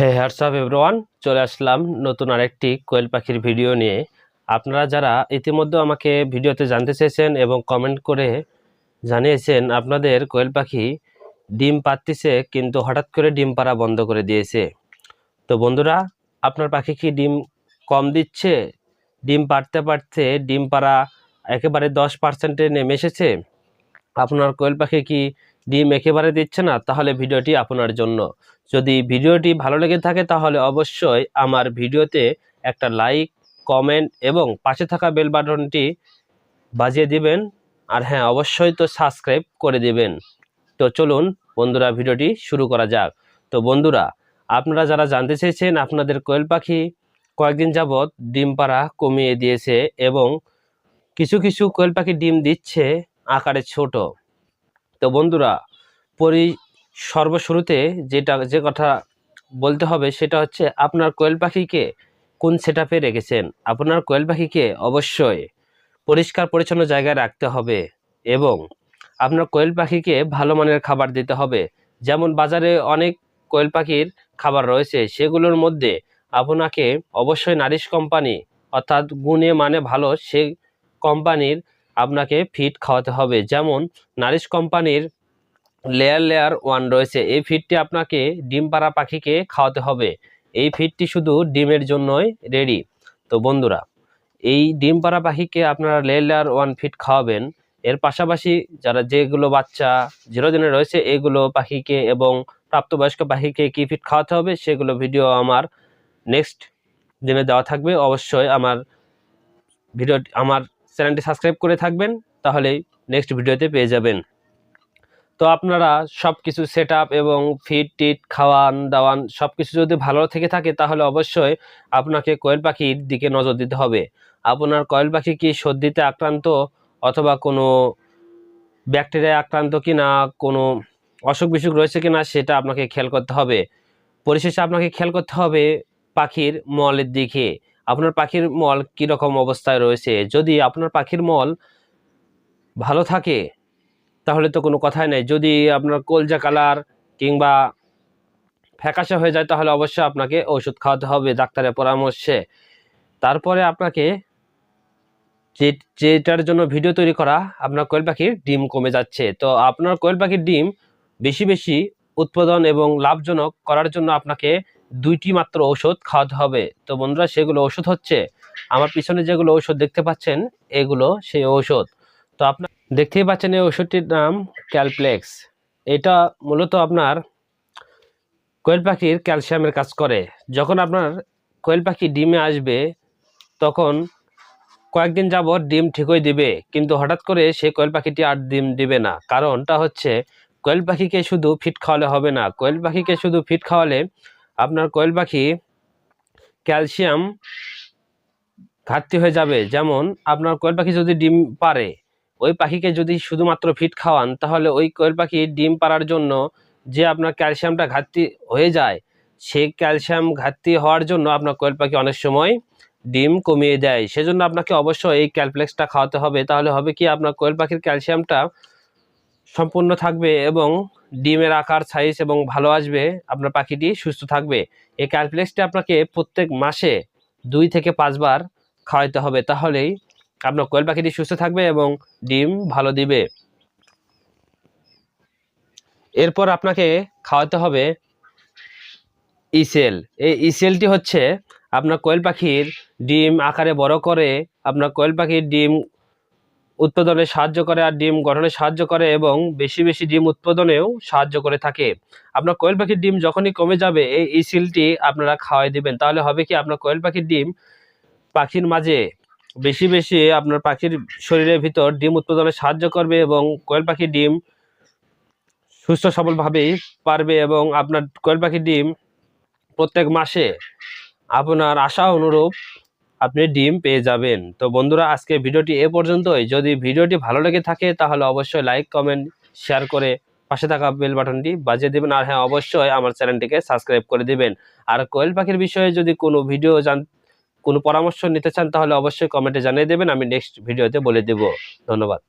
হে WhatsApp everyone চলে আসলাম নতুন আরেকটি কোয়েল পাখির ভিডিও নিয়ে। আপনারা যারা ইতিমধ্যে আমাকে ভিডিওতে জানতে চেয়েছেন এবং কমেন্ট করে জানিয়েছেন, আপনাদের কোয়েল পাখি ডিম পাড়তেছে কিন্তু হঠাৎ করে ডিম পাড়া বন্ধ করে দিয়েছে। তো বন্ধুরা, আপনার পাখি কি ডিম কম দিচ্ছে? ডিম পাড়তে পারতে ডিম পাড়া একেবারে দশ পার্সেন্টে নেমে এসেছে। আপনার কোয়েল পাখি কি ডিম একেবারে দিচ্ছে না? তাহলে ভিডিওটি আপনার জন্য। যদি ভিডিওটি ভালো লেগে থাকে তাহলে অবশ্যই আমার ভিডিওতে একটা লাইক, কমেন্ট এবং পাশে থাকা বেল বাটনটি বাজিয়ে দিবেন। আর হ্যাঁ অবশ্যই তো সাবস্ক্রাইব করে দিবেন। তো চলুন বন্ধুরা, ভিডিওটি শুরু করা যাক। তো বন্ধুরা, আপনারা যারা জানতে চেয়েছেন আপনাদের কোয়েল পাখি কয়েকদিন যাবৎ ডিম পাড়া কমিয়ে দিয়েছে এবং কিছু কিছু কোয়েল পাখি ডিম দিচ্ছে আকারে ছোট। তো বন্ধুরা, পরি সর্বশুরুতে যেটা, যে কথা বলতে হবে সেটা হচ্ছে, আপনার কোয়েল পাখিকে কোন সেট আপে রেখেছেন? আপনার কোয়েল পাখিকে অবশ্যই পরিষ্কার পরিচ্ছন্ন জায়গায় রাখতে হবে এবং আপনার কোয়েল পাখিকে ভালো মানের খাবার দিতে হবে। যেমন বাজারে অনেক কোয়েল পাখির খাবার রয়েছে, সেগুলোর মধ্যে আপনাকে অবশ্যই নারিশ কোম্পানি অর্থাৎ গুণে মানে ভালো সেই কোম্পানির আপনাকে ফিড খাওয়াতে হবে। যেমন নারিশ কোম্পানির লেয়ার লেয়ার ওয়ান রয়েছে। এই ফিডটি আপনাকে ডিম পাড়া পাখিকে খাওয়াতে হবে। এই ফিডটি শুধু ডিমের জন্যই রেডি তো বন্ধুরা, এই ডিম পাড়া পাখিকে আপনারা লেয়ার লেয়ার ওয়ান ফিড খাওয়াবেন। এর পাশাপাশি যারা যেগুলো বাচ্চা জিরো দিনে রয়েছে, এগুলো পাখিকে এবং প্রাপ্তবয়স্ক পাখিকে কী ফিড খাওয়াতে হবে, সেগুলো ভিডিও আমার নেক্সট দিনে দেওয়া থাকবে। অবশ্যই আমার ভিডিও আমার চ্যানেলটি সাবস্ক্রাইব করে থাকবেন, তাহলেই নেক্সট ভিডিওতে পেয়ে যাবেন। তো আপনারা সব কিছু সেট এবং ফিট টিট খাওয়ান, দাওয়ান সব কিছু যদি ভালো থেকে থাকে তাহলে অবশ্যই আপনাকে কোয়েল পাখির দিকে নজর দিতে হবে। আপনার কোয়েল পাখি কি সর্দিতে আক্রান্ত অথবা কোনো ব্যাকটেরিয়ায় আক্রান্ত কি না কোনো অসুখ বিসুখ রয়েছে কি না সেটা আপনাকে খেয়াল করতে হবে। পরিশেষে আপনাকে খেয়াল করতে হবে পাখির মলের দিকে। আপনার পাখির মল কীরকম অবস্থায় রয়েছে? যদি আপনার পাখির মল ভালো থাকে তাহলে তো কোনো কথাই নেই। যদি আপনার কলজা কালার কিংবা ফ্যাকাশে হয়ে যায়, তাহলে অবশ্যই আপনাকে ওষুধ খাওয়াতে হবে ডাক্তারের পরামর্শে। তারপরে আপনাকে যে, যেটার জন্য ভিডিও তৈরি করা, আপনার কোয়েল পাখির ডিম কমে যাচ্ছে। তো আপনার কোয়েল পাখির ডিম বেশি বেশি উৎপাদন এবং লাভজনক করার জন্য আপনাকে দুইটি মাত্র ঔষধ খাওয়াতে হবে। তো বন্ধুরা, সেগুলো ওষুধ হচ্ছে। আমার পিছনে যেগুলো ঔষধ দেখতে পাচ্ছেন, এগুলো সেই ঔষধ। তো আপনার দেখতেই পাচ্ছেন এই ওষুধটির নাম ক্যালপ্লেক্স। এটা মূলত আপনার কোয়েল পাখির ক্যালসিয়ামের কাজ করে। যখন আপনার কোয়েল পাখি ডিমে আসবে, তখন কয়েকদিন যাবৎ ডিম ঠিকই দিবে, কিন্তু হঠাৎ করে সে কোয়েল পাখিটি আর ডিম দিবে না। কারণটা হচ্ছে, কোয়েল পাখিকে শুধু ফিট খাওয়ালে হবে না। কোয়েল পাখিকে শুধু ফিট খাওয়ালে আপনার কোয়েল পাখি ক্যালসিয়াম ঘাটতি হয়ে যাবে। যেমন, আপনার কোয়েল পাখি যদি ডিম পারে ওই পাখিকে যদি শুধুমাত্র ফিট খাওয়ান, তাহলে ওই কোয়েল পাখি ডিম পাড়ার জন্য যে আপনার ক্যালসিয়ামটা ঘাটতি হয়ে যায়, সেই ক্যালসিয়াম ঘাটতি হওয়ার জন্য আপনার কোয়েল পাখি অনেক সময় ডিম কমিয়ে দেয়। সেজন্য আপনাকে অবশ্যই এই ক্যালপ্লেক্সটা খাওয়াতে হবে। তাহলে হবে কি, আপনার কোয়েল পাখির ক্যালসিয়ামটা সম্পূর্ণ থাকবে এবং ডিমের আকার সাইজ এবং ভালো আসবে, আপনার পাখিটি সুস্থ থাকবে। এই ক্যালপ্লেক্সটি আপনাকে প্রত্যেক মাসে দুই থেকে পাঁচবার খাওয়াইতে হবে। তাহলেই আপনার কোয়েল পাখিটি সুস্থ থাকবে এবং ডিম ভালো দিবে। এরপর আপনাকে খাওয়াতে হবে ইসেল। এই ইসেলটি হচ্ছে আপনার কোয়েল পাখির ডিম আকারে বড় করে, আপনার কোয়েল পাখির ডিম উৎপাদনে সাহায্য করে আর ডিম গঠনে সাহায্য করে এবং বেশি বেশি ডিম উৎপাদনেও সাহায্য করে থাকে। আপনার কোয়েল পাখির ডিম যখনই কমে যাবে, এই ইসিলটি আপনারা খাওয়াই দিবেন। তাহলে হবে কি আপনার কোয়েল পাখির ডিম পাখির মাঝে বেশি বেশি আপনার পাখির শরীরের ভিতর ডিম উৎপাদনে সাহায্য করবে এবং কোয়েল পাখির ডিম সুস্থ সবলভাবেই পারবে এবং আপনার কোয়েল পাখির ডিম প্রত্যেক মাসে আপনার আশা অনুরূপ আপনি ডিম পেয়ে যাবেন। তো বন্ধুরা, আজকে ভিডিওটি এ পর্যন্তই। যদি ভিডিওটি ভালো লেগে থাকে, তাহলে অবশ্যই লাইক, কমেন্ট, শেয়ার করে পাশে থাকা বেল বাটনটি বাজিয়ে দেবেন। আর হ্যাঁ অবশ্যই আমার চ্যানেলটিকে সাবস্ক্রাইব করে দিবেন। আর কোয়েল পাখির বিষয়ে যদি কোনো ভিডিও জান কোনো পরামর্শ নিতে চান তাহলে অবশ্যই কমেন্টে জানিয়ে দেবেন, আমি নেক্সট ভিডিওতে বলে দেব। ধন্যবাদ।